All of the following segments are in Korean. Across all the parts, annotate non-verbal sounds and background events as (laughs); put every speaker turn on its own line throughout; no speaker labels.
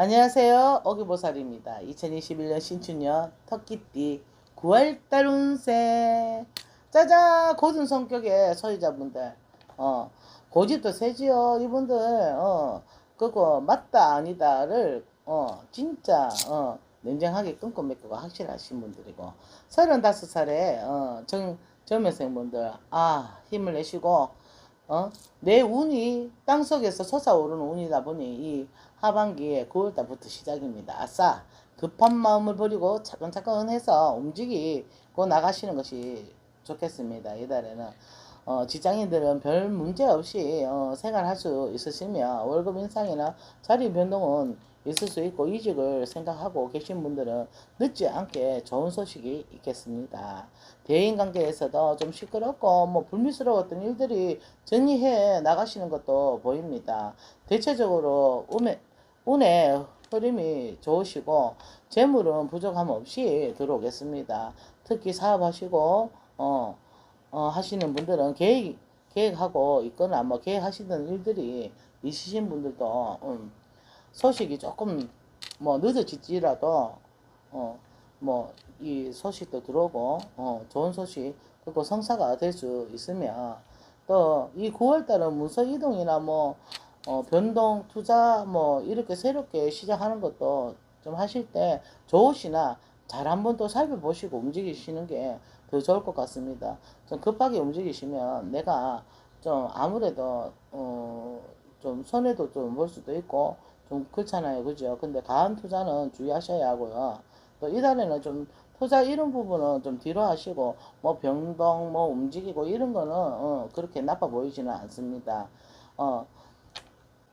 안녕하세요. 어기보살입니다. 2021년 신춘년 터키띠 9월달 운세. 짜잔! 고든 성격의 소유자분들. 어, 고집도 세지요. 이분들, 어, 그거 맞다, 아니다를, 어, 진짜, 어, 냉정하게 끊고 맺고가 확실하신 분들이고. 35살에, 어, 정, 젊은생분들, 아, 힘을 내시고, 어? 내 운이 땅속에서 솟아오르는 운이다 보니 이 하반기에 9월달부터 시작입니다. 아싸 급한 마음을 버리고 차근차근 해서 움직이고 나가시는 것이 좋겠습니다. 이달에는 어, 직장인들은 별 문제 없이 어, 생활할 수 있으시며 월급 인상이나 자리 변동은 있을 수 있고 이직을 생각하고 계신 분들은 늦지 않게 좋은 소식이 있겠습니다. 대인 관계에서도 좀 시끄럽고 뭐 불미스러웠던 일들이 정리해 나가시는 것도 보입니다. 대체적으로 운의, 운의 흐름이 좋으시고 재물은 부족함 없이 들어오겠습니다. 특히 사업하시고 어, 어, 하시는 분들은 계획 계획하고 있거나 뭐 계획하시던 일들이 있으신 분들도 음, 소식이 조금 뭐 늦어질지라도 어 뭐 이 소식도 들어오고 어 좋은 소식 그리고 성사가 될 수 있으며 또이 9월달은 문서 이동이나 뭐 어, 변동 투자 뭐 이렇게 새롭게 시작하는 것도 좀 하실 때 좋으시나 잘 한번 또 살펴보시고 움직이시는 게 더 좋을 것 같습니다. 좀 급하게 움직이시면 내가 좀 아무래도 어, 좀 손해도 좀 볼 수도 있고 좀 그렇잖아요. 그죠? 근데 가한 투자는 주의하셔야 하고요. 또 이달에는 좀 투자 이런 부분은 좀 뒤로 하시고 뭐 변동 뭐 움직이고 이런 거는 어, 그렇게 나빠 보이지는 않습니다. 어,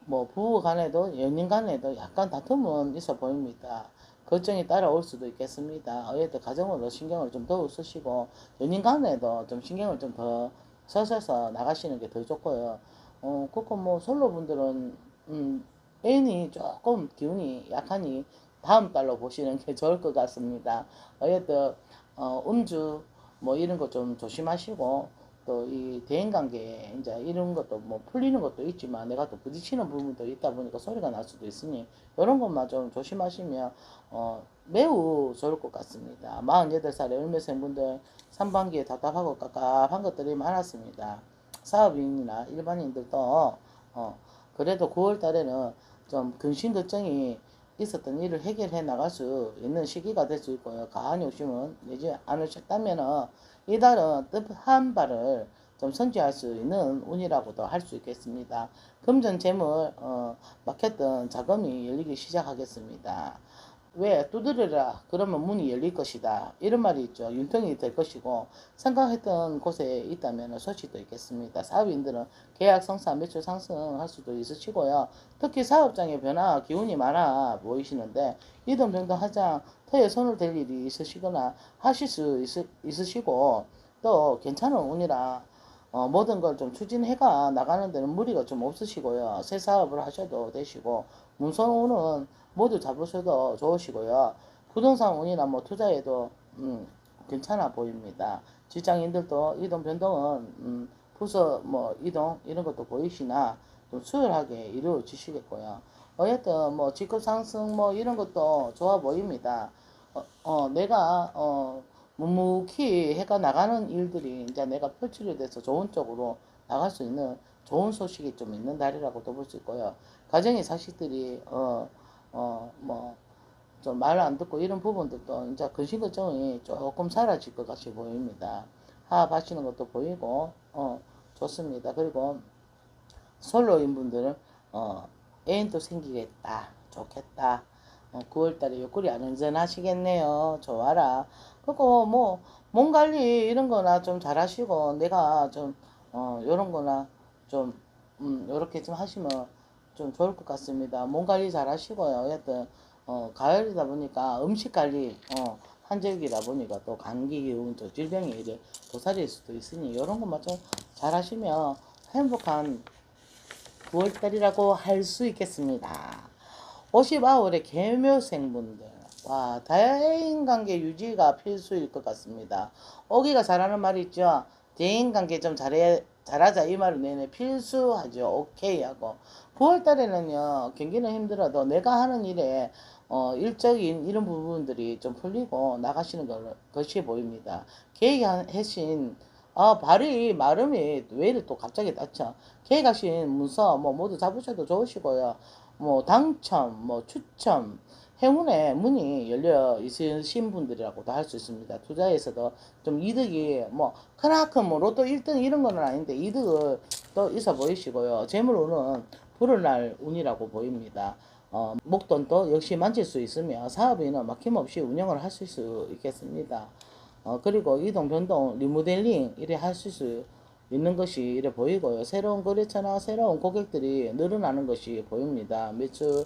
뭐 부부 간에도 연인 간에도 약간 다툼은 있어 보입니다. 걱정이 따라올 수도 있겠습니다. 어쨌든 가정으로 신경을 좀 더 쓰시고 연인 간에도 좀 신경을 좀 더 써서 나가시는 게 더 좋고요. 어, 그거 뭐 솔로 분들은 음, 애인이 조금 기운이 약하니 다음 달로 보시는 게 (laughs) 좋을 것 같습니다. 어쨌든 어, 음주 뭐 이런 거 좀 조심하시고 또 이 대인관계 이제 이런 것도 뭐 풀리는 것도 있지만 내가 또 부딪히는 부분도 있다 보니까 소리가 날 수도 있으니 이런 것만 좀 조심하시면 어, 매우 좋을 것 같습니다. 48살의 을매생 분들 상반기에 답답하고 깝깝한 것들이 많았습니다. 사업인이나 일반인들도 어, 그래도 9월 달에는 좀 근심 걱정이 있었던 일을 해결해 나갈 수 있는 시기가 될 수 있고요. 가한 욕심은 내지 않으셨다면은 이달은 뜻한 바를 좀 선취할 수 있는 운이라고도 할 수 있겠습니다. 금전 재물 어, 막혔던 자금이 열리기 시작하겠습니다. 왜 두드려라? 그러면 문이 열릴 것이다. 이런 말이 있죠. 윤통이 될 것이고 생각했던 곳에 있다면 소식도 있겠습니다. 사업인들은 계약 성사 매출 상승할 수도 있으시고요. 특히 사업장의 변화 기운이 많아 보이시는데 이동 변동 하장 터에 손을 댈 일이 있으시거나 하실 수 있으, 있으시고 또 괜찮은 운이라 어, 모든 걸 좀 추진해가 나가는 데는 무리가 좀 없으시고요. 새 사업을 하셔도 되시고, 문선 운은 모두 잡으셔도 좋으시고요. 부동산 운이나 뭐 투자에도, 음, 괜찮아 보입니다. 직장인들도 이동 변동은, 음, 부서 뭐 이동 이런 것도 보이시나 좀 수월하게 이루어지시겠고요. 어쨌든 뭐 직급 상승 뭐 이런 것도 좋아 보입니다. 어, 어 내가, 어, 묵묵히 해가 나가는 일들이 이제 내가 표출이 돼서 좋은 쪽으로 나갈 수 있는 좋은 소식이 좀 있는 달이라고도 볼 수 있고요. 가정의 자식들이 어 어 뭐 좀 말 안 듣고 이런 부분들도 이제 근심 걱정이 조금 사라질 것 같이 보입니다. 화합하시는 것도 보이고 어 좋습니다. 그리고 솔로인 분들은 어 애인도 생기겠다. 좋겠다. 어, 9월달에 옆구리 안 운전하시겠네요. 좋아라. 그리고 뭐, 몸 관리 이런 거나 좀 잘하시고, 내가 좀, 어, 요런 거나 좀, 음, 요렇게 좀 하시면 좀 좋을 것 같습니다. 몸 관리 잘 하시고요. 여하튼, 어, 가을이다 보니까 음식 관리, 어, 한절기다 보니까 또 감기 기운, 또 질병이 이제 도살일 수도 있으니, 요런 것만 좀 잘 하시면 행복한 9월달이라고 할 수 있겠습니다. 59월의 개묘생분들. 와, 대인관계 유지가 필수일 것 같습니다. 오기가 잘하는 말이 있죠. 대인관계 좀 잘해, 잘하자 이 말을 내내 필수하죠. 오케이 하고. 9월 달에는요, 경기는 힘들어도 내가 하는 일에 어, 일적인 이런 부분들이 좀 풀리고 나가시는 걸, 것이 보입니다. 계획하신, 아, 발이, 마름이 왜 이래 또 갑자기 닿죠? 계획하신 문서 뭐 모두 잡으셔도 좋으시고요. 뭐 당첨, 뭐 추첨, 행운의 문이 열려 있으신 분들이라고도 할 수 있습니다. 투자에서도 좀 이득이 뭐 크나큰 뭐 로또 1등 이런 거는 아닌데 이득을 또 있어 보이시고요. 재물운은 불어날 운이라고 보입니다. 어, 목돈도 역시 만질 수 있으며 사업에는 막힘없이 운영을 하실 수 있겠습니다. 어, 그리고 이동 변동 리모델링 이래 하실 수 있는 것이 이래 보이고요. 새로운 거래처나 새로운 고객들이 늘어나는 것이 보입니다. 매출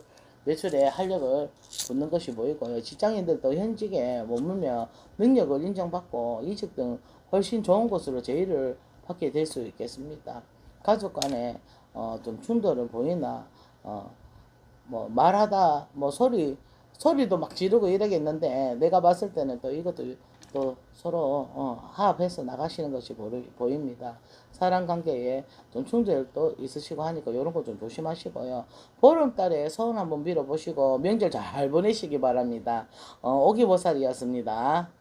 매출에 활력을 붓는 것이 보이고요. 직장인들도 현직에 머물며 능력을 인정받고 이직 등 훨씬 좋은 곳으로 제의를 받게 될 수 있겠습니다. 가족 간에 어, 좀 충돌을 보이나 어, 뭐 말하다 뭐 소리 소리도 막 지르고 이러겠는데 내가 봤을 때는 또 이것도 또 서로 어, 화합해서 나가시는 것이 보입니다. 사람 관계에 좀 충돌도 있으시고 하니까 이런 거 좀 조심하시고요. 보름달에 소원 한번 빌어보시고 명절 잘 보내시기 바랍니다. 어, 오기보살이었습니다.